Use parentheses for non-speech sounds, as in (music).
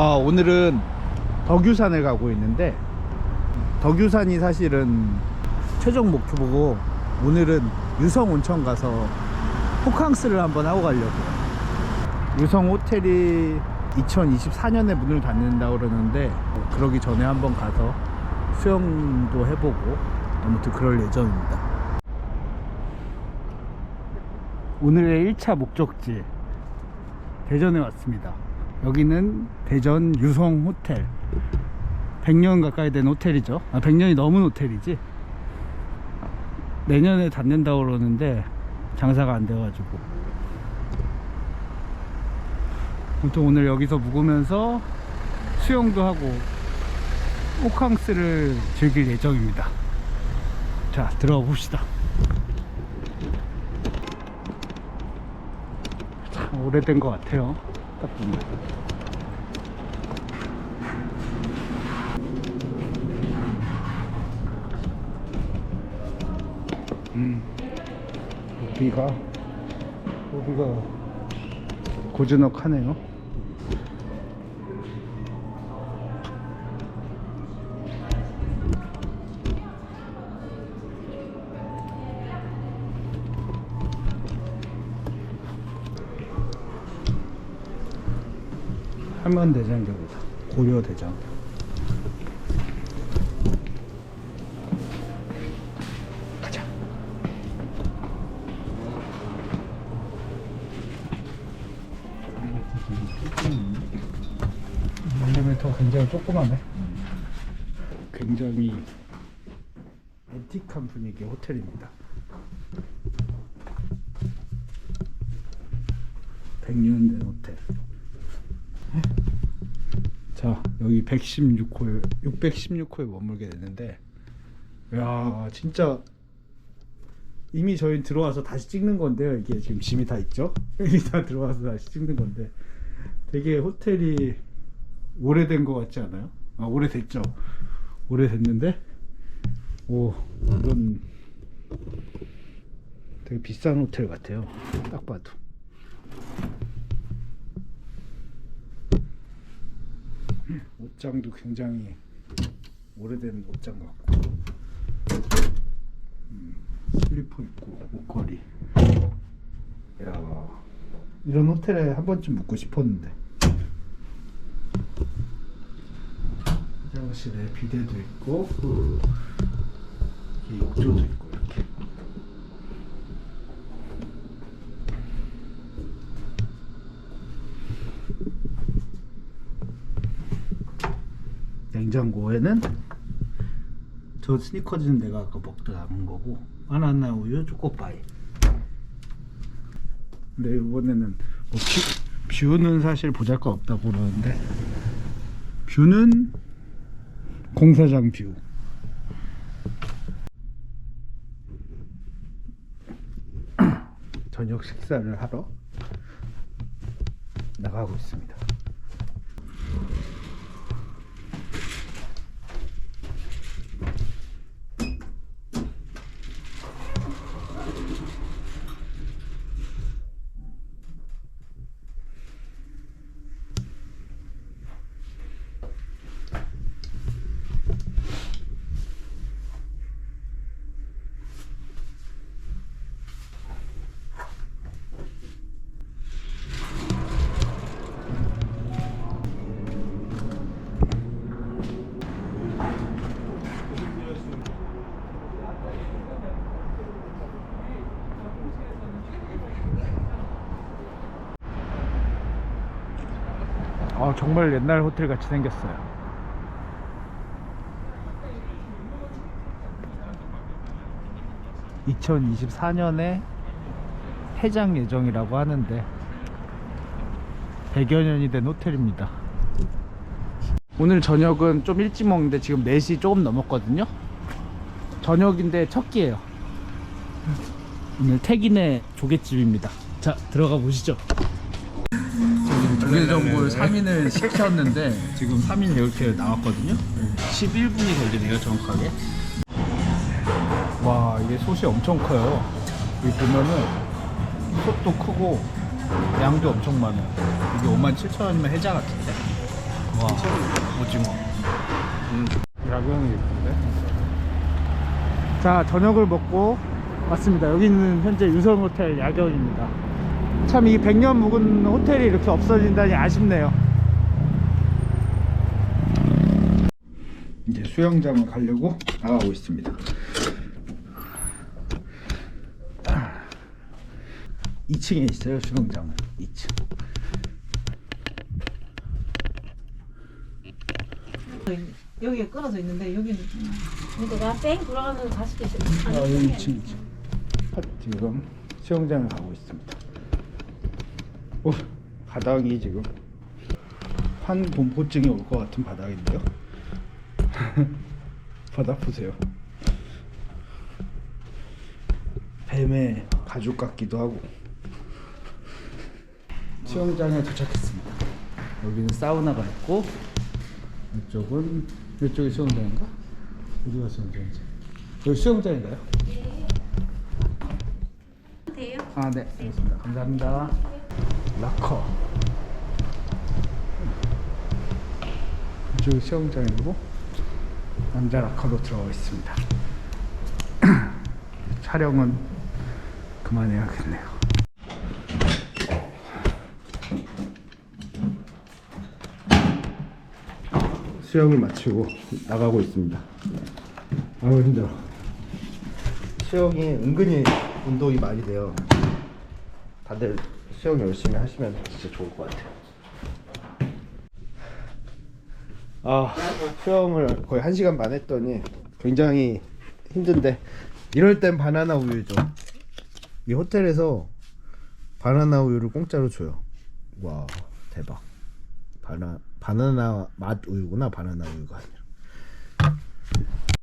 아, 오늘은 덕유산을 가고 있는데 덕유산이 사실은 최종 목표고 오늘은 유성 온천 가서 호캉스를 한번 하고 가려고요. 유성 호텔이 2024년에 문을 닫는다 그러는데 그러기 전에 한번 가서 수영도 해보고 아무튼 그럴 예정입니다. 오늘의 1차 목적지 대전에 왔습니다. 여기는 대전 유성 호텔. 100년 가까이 된 호텔이죠. 아, 100년이 넘은 호텔이지. 내년에 닫는다고 그러는데 장사가 안 돼가지고. 아무튼 오늘 여기서 묵으면서 수영도 하고 호캉스를 즐길 예정입니다. 자, 들어가 봅시다. 참 오래된 것 같아요. 딱 보면. 음, 로비가 로비가 고즈넉하네요. 한면대장경이다. 고려대장. 가자. 엘리베이터 굉장히 조그마네. 굉장히 앤틱한 분위기의 호텔입니다. 100년 된 호텔. 자 여기 116호에 616호에 머물게 됐는데 야 진짜 이미 저희 들어와서 다시 찍는 건데요. 이게 지금 짐이 다 있죠? (laughs) 이미 다 들어와서 다시 찍는 건데. 되게 호텔이 오래된 것 같지 않아요? 아 오래됐죠? 오래됐는데 오 이런 되게 비싼 호텔 같아요. 딱 봐도 옷장도 굉장히 오래된 옷장 같고. 음, 슬리퍼 있고 목걸이. 야 이런 호텔에 한 번쯤 묵고 싶었는데. 화장실에 비데도 있고 여기 욕조도 있고 냉장고에는 저 스니커즈는 내가 아까 먹다 남은 거고 바나나 우유 초코파이. 근데 이번에는 뭐 뷰, 뷰는 사실 보잘 거 없다고 그러는데 뷰는 공사장 뷰. (clears throat) 저녁 식사를 하러 나가고 있습니다 아 정말 옛날 호텔 같이 생겼어요. (2024년에) 해장 예정이라고 하는데 100여 년이 된 호텔입니다. 오늘 저녁은 좀 일찍 먹는데 지금 4시 조금 넘었거든요. 저녁인데 첫 끼예요. 오늘 태긴의 조개집입니다. 자 들어가 보시죠 조개 전골 3인을 시켰는데 지금 3인 이렇게 나왔거든요. 11분이 걸리네요 정확하게. 와 이게 솥이 엄청 커요. 여기 보면은 솥도 크고 양도 엄청 많아요. 이게 57,000원이면 해자 같은데. 와 오징어. 야경이 예쁜데? 자 저녁을 먹고 왔습니다. 여기는 현재 유성 호텔 야경입니다 참 이 100년 묵은 호텔이 이렇게 없어진다니 아쉽네요. 이제 수영장을 가려고 나가고 있습니다. 2층에 있어요 수영장은. 2층. 여기에 끊어져 있는데 여기는 그러니까 뺑 돌아가는 가시게 아, 여기 2층 2층. 지금 수영장을 가고 있습니다 오, 바닥이 지금 환공포증이 올 것 같은 바닥인데요 (laughs) 바닥 보세요 뱀의 가죽 같기도 하고 수영장에 도착했습니다 여기는 사우나가 있고 이쪽은 이쪽이 수영장인가? 어디가 수영장인지 여기 수영장인가요? 돼요? 아, 네. 알겠습니다. 감사합니다. 락커. 이쪽 수영장이고 남자 락커로 들어가 있습니다. (clears throat) 촬영은 그만해야겠네요. 수영을 마치고 나가고 있습니다. 아우 힘들어. 수영이 은근히 운동이 많이 돼요. 다들 수영 열심히 하시면 진짜 좋을 것 같아요. 아 수영을 거의 한 시간 반 했더니 굉장히 힘든데 이럴 땐 바나나 우유죠. 이 호텔에서 바나나 우유를 공짜로 줘요. 와 대박. 바나 바나나 맛 우유구나 바나나 우유가 아니라.